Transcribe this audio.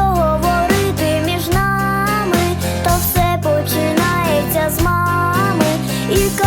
говорити між нами, то все починається з мами. І